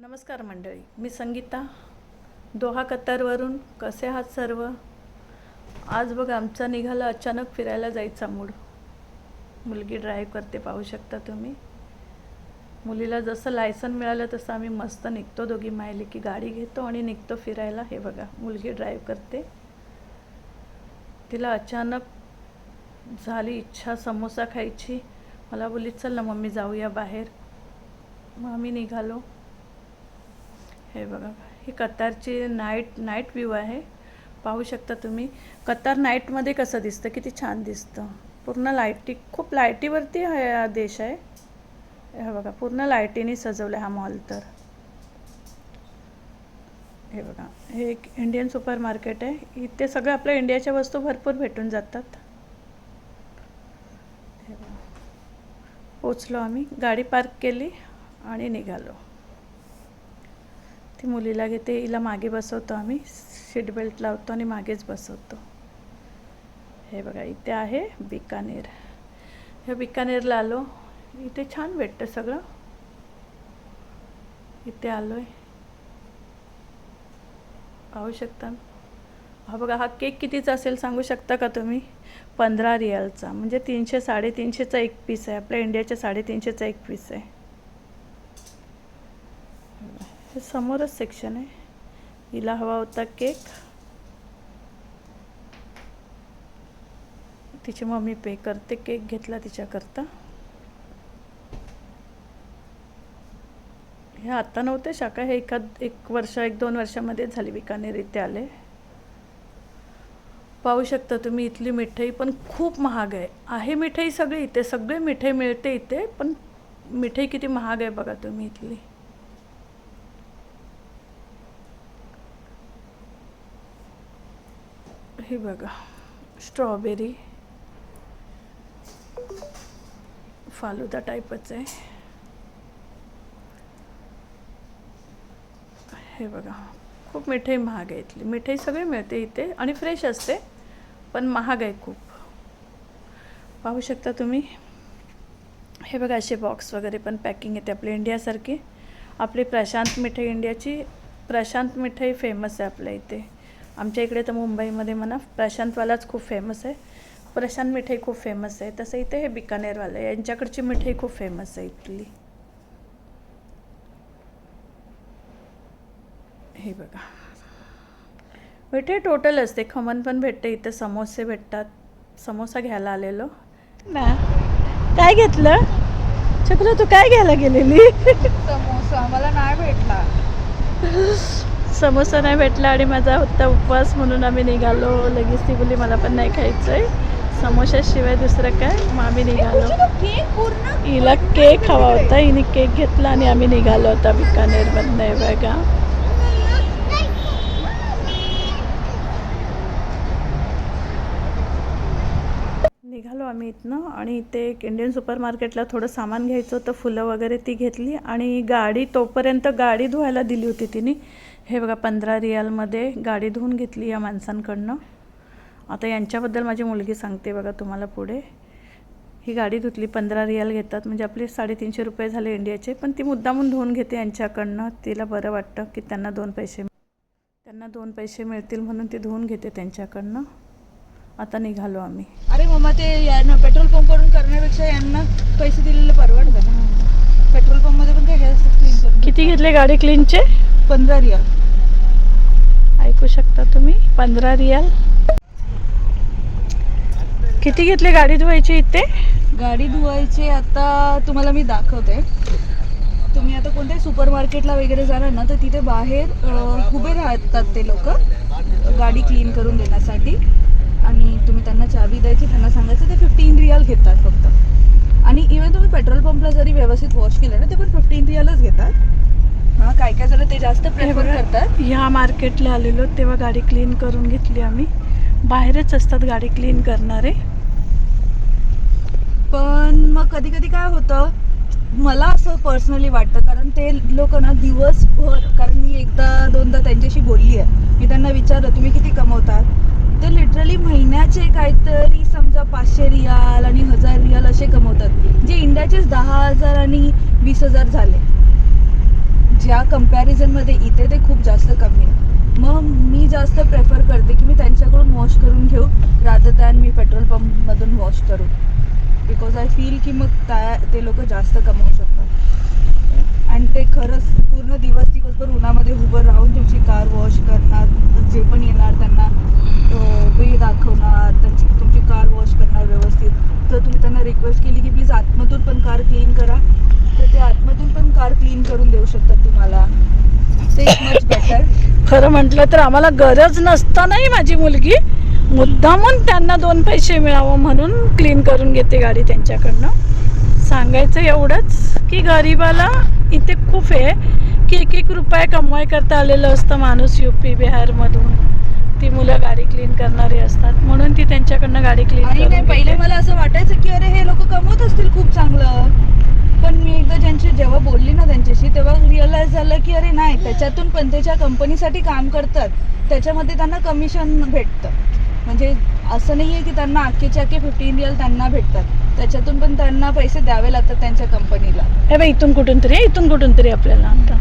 नमस्कार मंडळी मी संगीता. दोहा कतारवरून कसे आहात सर्व? आज बघ आमचा निघाला अचानक फिरायला जायचा मूड. मुलगी ड्राईव्ह करते पाहू शकता तुम्ही. मुलीला जसं लायसन मिळालं तसं आम्ही मस्त निघतो दोघी मायले की गाडी घेतो आणि निघतो फिरायला. हे बघा मुलगी ड्राईव्ह करते. तिला अचानक झाली इच्छा समोसा खायची. मला बोली चल ना मम्मी जाऊया बाहेर. मग आम्ही निघालो. हे बघा. ही कतारची नाईट नाईट व्ह्यू आहे. पाहू शकता तुम्ही. कतार नाईटमध्ये कसं दिसतं? किती छान दिसतं. पूर्ण लाईटी खूप लाईटीवरती हा देश आहे. हे बघा पूर्ण लाईटीने सजवलं हा मॉल तर. हे बघा हे एक इंडियन सुपर मार्केट आहे. इथे सगळं आपल्या इंडियाच्या वस्तू भरपूर भेटून जातात. हे बघा. पोचलो आम्ही. गाडी पार्क केली आणि निघालो. ती मुलीला घेते हिला मागे बसवतो आम्ही सीट बेल्ट लावतो आणि मागेच बसवतो. हे बघा इथे आहे बिकानेर. हे बिकानेरला आलो. इथे छान भेटतं सगळं. इथे आलो आहे पाहू शकता? हा बघा हा केक कितीचा असेल सांगू शकता का तुम्ही? पंधरा रियालचा. म्हणजे तीनशे साडेतीनशेचा एक पीस आहे. आपल्या इंडियाच्या साडेतीनशेचा एक पीस आहे. हे समोरच सेक्शन आहे. हिला हवा होता केक तिची मम्मी पे करते. केक घेतला तिच्याकरता. हे आता नव्हते शाखा हे एखाद एक वर्ष एक दोन वर्षामध्ये झाली बिकानेर इथे आले. पाहू शकता तुम्ही इथली मिठाई पण खूप महाग आहे. आहे मिठाई सगळी इथे सगळे मिठाई मिळते इथे पण मिठाई किती महाग आहे बघा तुम्ही इथली. हे बघा स्ट्रॉबेरी फालुदा टाईपच आहे. हे बघा खूप मिठाई महाग आहे इथली मिठाई सगळी मिळते इथे आणि फ्रेश असते पण महाग आहे खूप. पाहू शकता तुम्ही? हे बघा असे बॉक्स वगैरे पण पॅकिंग येते आपल्या इंडियासारखी. आपली प्रशांत मिठाई इंडियाची प्रशांत मिठाई फेमस आहे आपल्या इथे. आमच्या इकडे तर मुंबईमध्ये म्हणा प्रशांतवालाच खूप फेमस आहे. प्रशांत मिठाई खूप फेमस आहे. तसं इथे हे बिकानेरवाला यांच्याकडची मिठाई खूप फेमस आहे इथली. हे बघा. मिठाई टोटल असते. खमण पण भेटते इथे. समोसे भेटतात. समोसा घ्यायला आलेलो. ना. काय घेतलं? चक्र तू काय घ्यायला गेलेली? समोसा. मला नाही भेटला. समोसा नाही भेटला आणि माझा होता उपवास म्हणून आम्ही निघालो. लगेच ती बोली मला पण नाही खायचं आहे समोशाशिवाय दुसरं काय? मग आम्ही निघालो. हिला केक हवा होता. हिने केक घेतला आणि आम्ही निघालो होता बिकानेरमधनं आहे बघा. निघालो आम्ही इथनं आणि इथे एक इंडियन सुपर मार्केटला थोडं सामान घ्यायचं होतं. फुलं वगैरे ती घेतली आणि गाडी तोपर्यंत गाडी धुवायला दिली होती तिने. हे बघा पंधरा रियालमध्ये गाडी धुवून घेतली या माणसांकडनं. आता यांच्याबद्दल माझी मुलगी सांगते बघा तुम्हाला पुढे. ही गाडी धुतली पंधरा रियाल घेतात. म्हणजे आपले साडेतीनशे रुपये झाले इंडियाचे पण ती मुद्दामून धुवून घेते यांच्याकडनं. तिला बरं वाटतं की त्यांना दोन पैसे त्यांना दोन पैसे मिळतील म्हणून ती धुवून घेते त्यांच्याकडनं. आता निघालो आम्ही. अरे मम्मा ते यांना पेट्रोल पंपवरून करण्यापेक्षा यांना पैसे दिलेले परवडतं ना? पेट्रोल पंपमध्ये पण ते हेल्थ क्लीन किती घेतले गाडी क्लीनचे? पंधरा रियाल. ऐकू शकता तुम्ही? पंधरा रियाल. किती घेतले गाडी धुवायची इथे? गाडी धुवायची आता तुम्हाला मी दाखवते. तुम्ही आता कोणत्याही सुपर मार्केटला वगैरे जाणार ना तर तिथे बाहेर उभे राहतात ते लोक गाडी क्लीन करून देण्यासाठी. आणि तुम्ही त्यांना चावी द्यायची त्यांना सांगायचं ते फिफ्टीन रियाल घेतात फक्त. आणि इव्हन तुम्ही पेट्रोल पंपला जरी व्यवस्थित वॉश केलं ना ते पण फिफ्टीन रियालच घेतात. हां काय काय जण ते जास्त प्रेफर. करतात? ह्या मार्केटला आलेलो तेव्हा गाडी क्लीन करून घेतली आम्ही. बाहेरच असतात गाडी क्लीन करणारे. पण मग कधी कधी काय होतं मला असं पर्सनली वाटतं कारण ते लोक ना दिवसभर कारण मी एकदा दोनदा त्यांच्याशी बोलली आहे मी त्यांना विचारलं तुम्ही किती कमवतात? ते लिटरली महिन्याचे काहीतरी समजा पाचशे रियाल आणि हजार रियाल असे कमवतात जे इंडियाचेच दहा हजार आणि वीस हजार झाले. ज्या कम्पॅरिझनमध्ये इथे ते खूप जास्त कमी आहे. मग मी जास्त प्रेफर करते की मी त्यांच्याकडून वॉश करून घेऊ रादर दॅन मी पेट्रोल पंपमधून वॉश करू. बिकॉज आय फील की मग त्या ते लोक जास्त कमवू शकतात. आणि ते खरंच पूर्ण दिवस दिवसभर उन्हामध्ये उभं राहून तुमची कार वॉश करणार जे पण येणार त्यांना वे दाखवणार त्यांची तुमची कार वॉश करणार व्यवस्थित जर तुम्ही त्यांना रिक्वेस्ट केली की प्लीज आतमधून पण कार क्लीन करा तर ते आतमधून पण कार क्लीन करून देऊ शकतात तुम्हाला ते मच बेटर खरं म्हटलं तर आम्हाला गरज नसतानाही माझी मुलगी मुद्दामून त्यांना दोन पैसे मिळावं म्हणून क्लीन करून घेते गाडी त्यांच्याकडनं सांगायचं एवढंच की गरिबाला इथे खूप आहे की एक एक रुपये कमवाय करता आलेलं असतं माणूस यू पी बिहारमधून ती मुलं गाडी क्लीन करणारी असतात म्हणून ती त्यांच्याकडनं गाडी क्लीन पहिले. मला असं वाटायचं की अरे हे लोक कमवत असतील खूप चांगलं पण मी एकदा ज्यांची जेव्हा बोलली ना त्यांच्याशी तेव्हा झालं की अरे नाही त्याच्यातून पण त्याच्या कंपनीसाठी काम करतात त्याच्यामध्ये त्यांना कमिशन भेटतं. म्हणजे असं नाही आहे की त्यांना अख्खेचे अख्खे फिफ्टीन रिअल त्यांना भेटतात. त्याच्यातून पण त्यांना पैसे द्यावे लागतात त्यांच्या कंपनीला हे बाई इथून कुठून तरी इथून कुठून तरी आपल्याला आता.